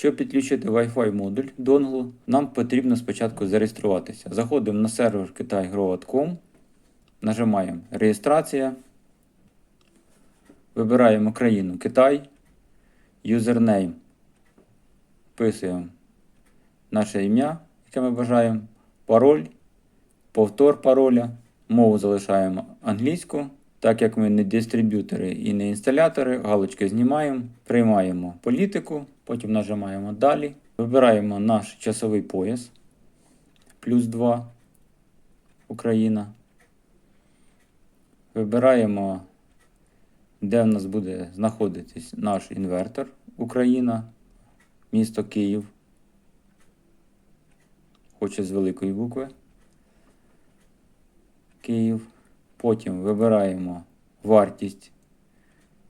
Щоб підключити Wi-Fi модуль донгл, нам потрібно спочатку зареєструватися. Заходимо на сервер kitai.com, нажимаємо Реєстрація, вибираємо країну Китай, юзернейм, вписуємо наше ім'я, яке ми бажаємо, пароль, повтор пароля, мову залишаємо англійську. Так як ми не дистриб'ютори і не інсталятори, галочки знімаємо, приймаємо політику, потім нажимаємо далі. Вибираємо наш часовий пояс плюс 2 Україна. Вибираємо, де в нас буде знаходитись наш інвертор Україна, місто Київ. Хоче з великої букви. Київ. Потім вибираємо вартість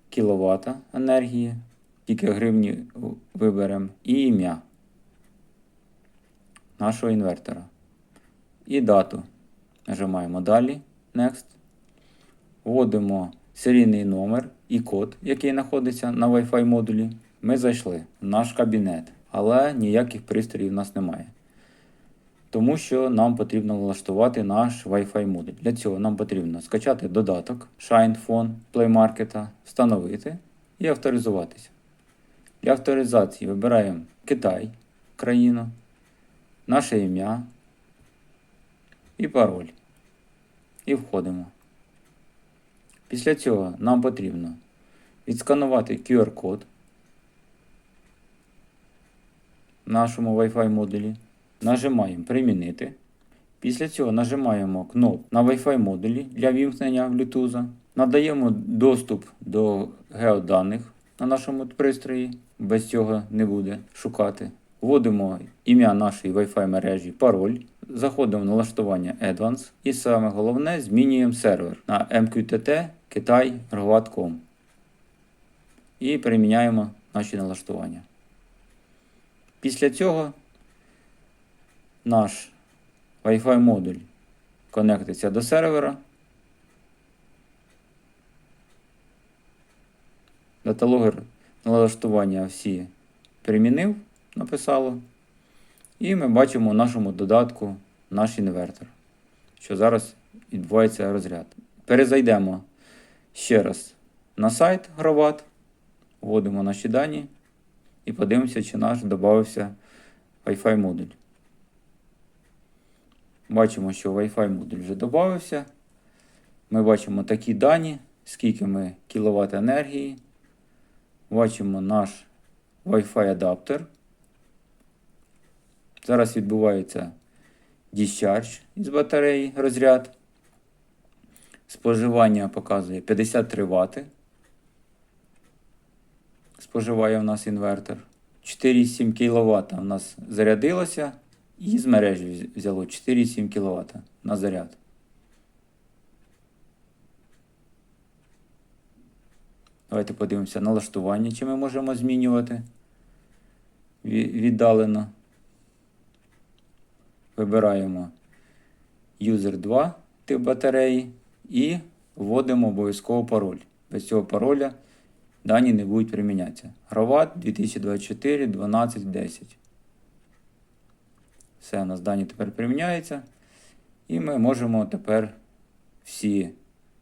кіловата енергії, тільки гривні виберемо, і ім'я нашого інвертора. І дату. Нажимаємо далі. Next. Вводимо серійний номер і код, який знаходиться на Wi-Fi модулі. Ми зайшли в наш кабінет, але ніяких пристроїв у нас немає. Тому що нам потрібно налаштувати наш Wi-Fi модуль. Для цього нам потрібно скачати додаток Shine Phone Play Market, встановити і авторизуватися. Для авторизації вибираємо Китай, країну, наше ім'я і пароль. І входимо. Після цього нам потрібно відсканувати QR-код в нашому Wi-Fi модулі. Нажимаємо Примінити. Після цього нажимаємо кнопку на Wi-Fi модулі для вімкнення Bluetooth. Надаємо доступ до геоданих на нашому пристрої. Без цього не буде шукати. Вводимо ім'я нашої Wi-Fi мережі, пароль. Заходимо в налаштування Advanced. І саме головне змінюємо сервер на MQTT Kitai.com. І переміняємо наші налаштування. Після цього наш Wi-Fi модуль конектиться до сервера. Даталогер налаштування всі примінив, написало. І ми бачимо в нашому додатку наш інвертор, що зараз відбувається розряд. Перезайдемо ще раз на сайт Грават, вводимо наші дані і подивимося, чи наш додався Wi-Fi модуль. Бачимо, що Wi-Fi модуль вже додався. Ми бачимо такі дані, скільки ми кВт енергії. Бачимо наш Wi-Fi адаптер. Зараз відбувається discharge із батареї розряд. Споживання показує 53 Вт. Споживає у нас інвертор. 4,7 кВт у нас зарядилося. І з мережі взяло 4,7 кВт на заряд. Давайте подивимося налаштування, чи ми можемо змінювати віддалено. Вибираємо User 2 тип батареї і вводимо обов'язково пароль. Без цього пароля дані не будуть примінятися. Грават 2024 12 10. Все, у нас дані тепер приміняються. І ми можемо тепер всі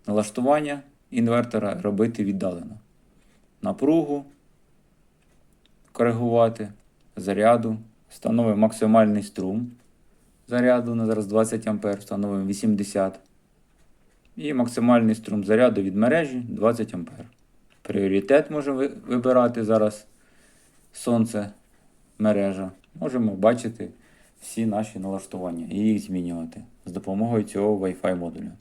налаштування інвертора робити віддалено. Напругу коригувати, заряду. Встановимо максимальний струм заряду на зараз 20 А, встановимо 80 І максимальний струм заряду від мережі 20 А. Пріоритет можемо вибирати зараз сонце мережа. Можемо бачити всі наші налаштування і їх змінювати з допомогою цього Wi-Fi модуля.